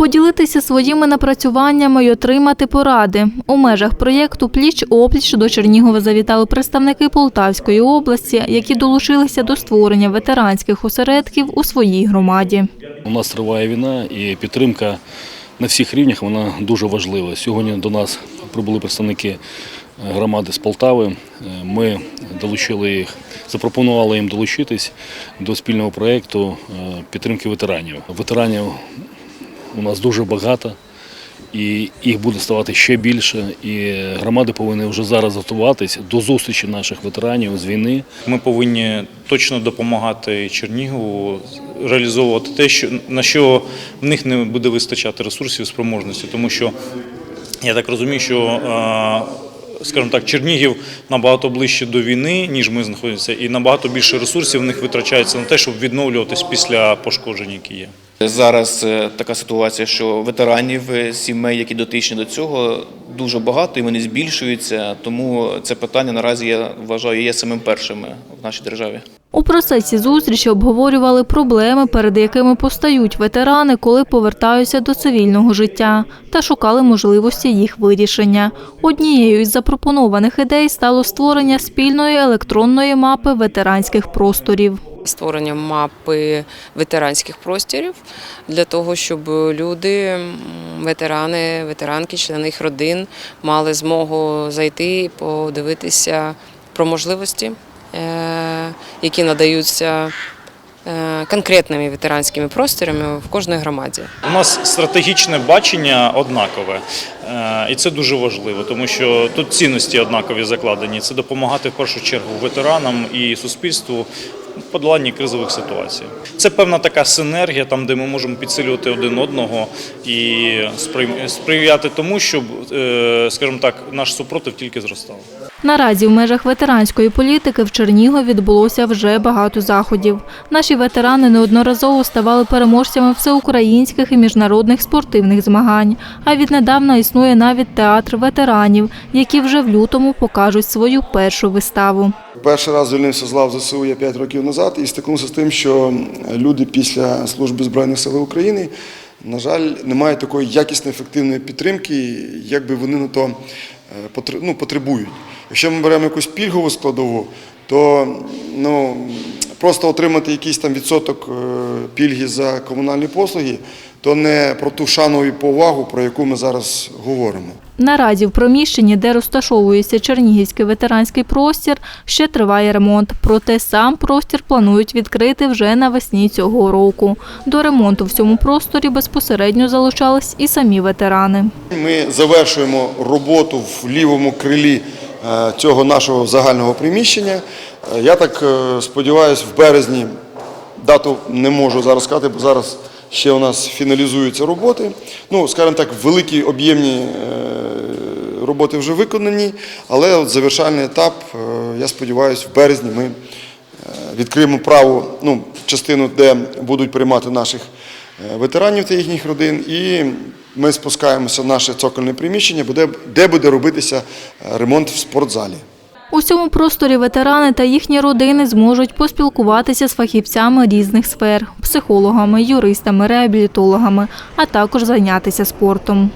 Поділитися своїми напрацюваннями й отримати поради. У межах проєкту Пліч опліч до Чернігова завітали представники Полтавської області, які долучилися до створення ветеранських осередків у своїй громаді. У нас триває війна і підтримка на всіх рівнях вона дуже важлива. Сьогодні до нас прибули представники громади з Полтави. Е, Ми долучили їх, запропонували їм долучитись до спільного проєкту е, підтримки ветеранів. Ветеранів у нас дуже багато. І їх буде ставати ще більше, і громади повинні вже зараз готуватись до зустрічі наших ветеранів з війни. Ми повинні точно допомагати Чернігову реалізовувати те, що на що в них не буде вистачати ресурсів спроможності, тому що я так розумію, що е, скажімо так, Чернігів набагато ближче до війни, ніж ми знаходимося, і набагато більше ресурсів в них витрачається на те, щоб відновлюватись після пошкоджень, які є. Зараз е, така ситуація, що ветеранів е, сімей, які дотичні до цього, дуже багато і вони збільшуються. Тому це питання наразі я вважаю є самим першим в нашій державі. У процесі зустрічі обговорювали проблеми, перед якими постають ветерани, коли повертаються до цивільного життя, та шукали можливості їх вирішення. Однією із запропонованих ідей стало створення спільної електронної мапи ветеранських просторів. Створення мапи ветеранських просторів для того, щоб люди, ветерани, ветеранки, члени їх родин мали змогу зайти і подивитися про можливості, е, які надаються е, конкретними ветеранськими просторами в кожній громаді. У нас стратегічне бачення однакове, е, і це дуже важливо, тому що тут цінності однакові закладені. Це допомагати в першу чергу ветеранам і суспільству подоланні кризових ситуацій. Це певна така синергія, там де ми можемо підсилювати один одного і спри- сприяти тому, щоб, е, скажімо так, наш супротив тільки зростав. Наразі в межах ветеранської політики в Чернігові відбулося вже багато заходів. Наші ветерани неодноразово ставали переможцями всеукраїнських і міжнародних спортивних змагань. А віднедавна існує навіть театр ветеранів, які вже в лютому покажуть свою першу виставу. Перший раз звільнився з лав ЗСУ я 5 років назад і стикнувся з тим, що люди після служби Збройних сил України, на жаль, не мають такої якісної ефективної підтримки, як би вони на то ну, потребують. Якщо ми беремо якусь пільгову складову, то ну, просто отримати якийсь там відсоток е, пільги за комунальні послуги, то не про ту шану і повагу, про яку ми зараз говоримо. Наразі в приміщенні, де розташовується Чернігівський ветеранський простір, ще триває ремонт. Проте сам простір планують відкрити вже навесні цього року. До ремонту в цьому просторі безпосередньо залучались і самі ветерани. Ми завершуємо роботу в лівому крилі е, цього нашого загального приміщення. Е, Я так е, сподіваюся, в березні дату не можу зараз сказати, бо зараз ще у нас фіналізуються роботи. Ну, скажімо так, великі об'ємні е, роботи вже виконані, але от завершальний етап, е, я сподіваюся, в березні ми е, відкриємо праву ну, частину, де будуть приймати наших ветеранів та їхніх родин, і ми спускаємося в наше цокольне приміщення, де буде робитися ремонт в спортзалі. У цьому просторі ветерани та їхні родини зможуть поспілкуватися з фахівцями різних сфер психологами, юристами, реабілітологами, а також зайнятися спортом.